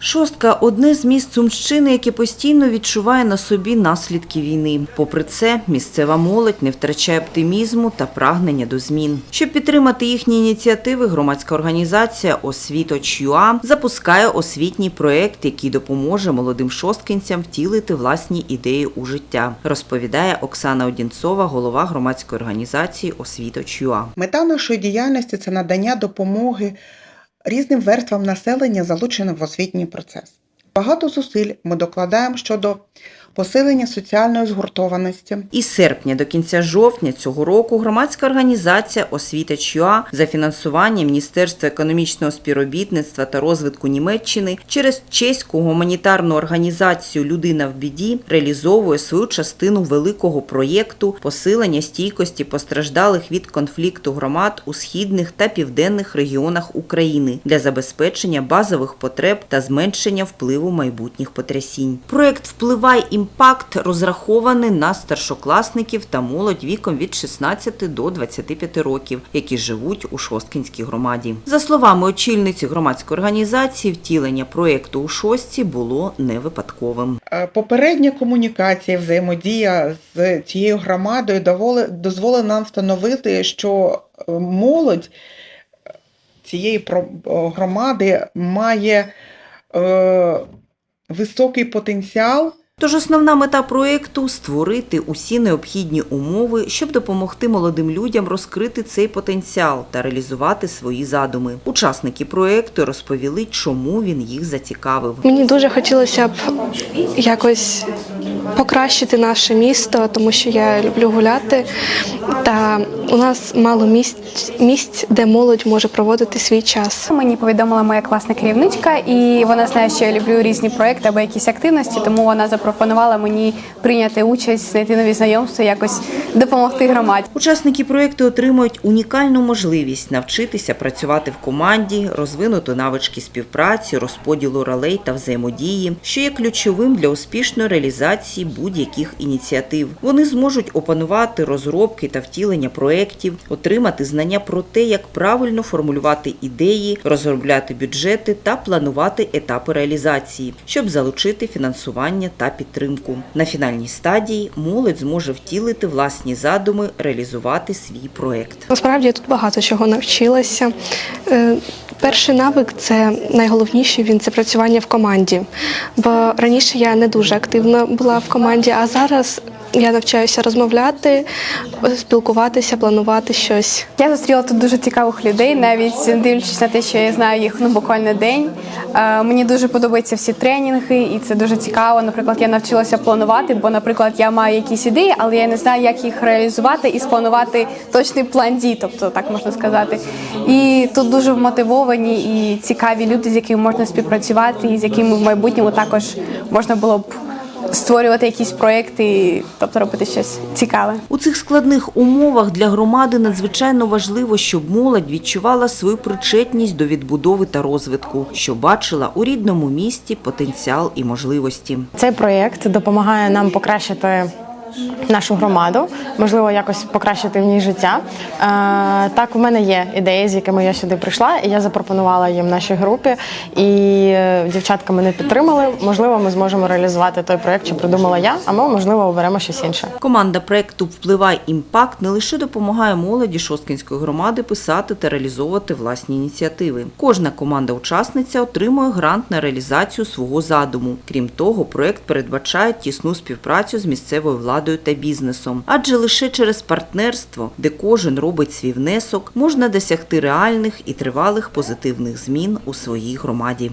Шостка одне з міст Сумщини, яке постійно відчуває на собі наслідки війни. Попри це, місцева молодь не втрачає оптимізму та прагнення до змін. Щоб підтримати їхні ініціативи, громадська організація «Освіто.ЮА» запускає освітній проєкт, який допоможе молодим шосткинцям втілити власні ідеї у життя, розповідає Оксана Одінцова, голова громадської організації «Освіто.ЮА». Мета нашої діяльності це надання допомоги різним верствам населення, залученим в освітній процес. Багато зусиль ми докладаємо щодо посилення соціальної згуртованості, Із серпня до кінця жовтня цього року громадська організація Освіта ЧЮА за фінансування Міністерства економічного співробітництва та розвитку Німеччини через чеську гуманітарну організацію Людина в біді реалізовує свою частину великого проєкту посилення стійкості постраждалих від конфлікту громад у східних та південних регіонах України для забезпечення базових потреб та зменшення впливу майбутніх потрясінь. Проект Впливай імпакт розрахований на старшокласників та молодь віком від 16 до 25 років, які живуть у Шосткинській громаді. За словами очільниці громадської організації, втілення проекту у шостці було не випадковим. Е, Попередня комунікація, взаємодія з цією громадою дозволила нам встановити, що е, молодь е, цієї громади має високий потенціал. Тож основна мета проекту створити усі необхідні умови, щоб допомогти молодим людям розкрити цей потенціал та реалізувати свої задуми. Учасники проекту розповіли, чому він їх зацікавив. Мені дуже хотілося б якось покращити наше місто, тому що я люблю гуляти. Та у нас мало місць, місць, де молодь може проводити свій час. Мені повідомила моя класна керівничка, і вона знає, що я люблю різні проекти або якісь активності, тому вона запропонувала мені прийняти участь, знайти нові знайомства, якось допомогти громаді. Учасники проекту отримують унікальну можливість навчитися працювати в команді, розвинути навички співпраці, розподілу ролей та взаємодії, що є ключовим для успішної реалізації будь-яких ініціатив. Вони зможуть опанувати розробки та втілення проєктів, отримати знання про те, як правильно формулювати ідеї, розробляти бюджети та планувати етапи реалізації, щоб залучити фінансування та підтримку. На фінальній стадії молодь зможе втілити власні задуми, реалізувати свій проект. Насправді я тут багато чого навчилася. Е, Перший навик це найголовніший він це працювання в команді. Бо раніше я не дуже активно була в команді, а зараз я навчаюся розмовляти, спілкуватися, планувати щось. Я зустріла тут дуже цікавих людей, навіть дивлячись на те, що я знаю їх ну буквально день. Е, Мені дуже подобаються всі тренінги, і це дуже цікаво. Наприклад, я навчилася планувати, бо, наприклад, я маю якісь ідеї, але я не знаю, як їх реалізувати і спланувати точний план дій, тобто так можна сказати. І тут дуже вмотивовані і цікаві люди, з якими можна співпрацювати, і з якими в майбутньому також можна було б створювати якісь проекти, тобто робити щось цікаве. У цих складних умовах для громади надзвичайно важливо, щоб молодь відчувала свою причетність до відбудови та розвитку, що бачила у рідному місті потенціал і можливості. Цей проєкт допомагає нам покращити нашу громаду, можливо, якось покращити в ній життя. Е, так, у мене є ідеї, з якими я сюди прийшла, і я запропонувала їм нашій групі. І е, дівчатка мене підтримали. Можливо, ми зможемо реалізувати той проєкт, що придумала я, а ми, можливо, оберемо щось інше. Команда проекту Впливай імпакт не лише допомагає молоді Шосткинської громади писати та реалізовувати власні ініціативи. Кожна команда-учасниця отримує грант на реалізацію свого задуму. Крім того, проект передбачає тісну співпрацю з місцевою владою та бізнесом, адже лише через партнерство, де кожен робить свій внесок, можна досягти реальних і тривалих позитивних змін у своїй громаді.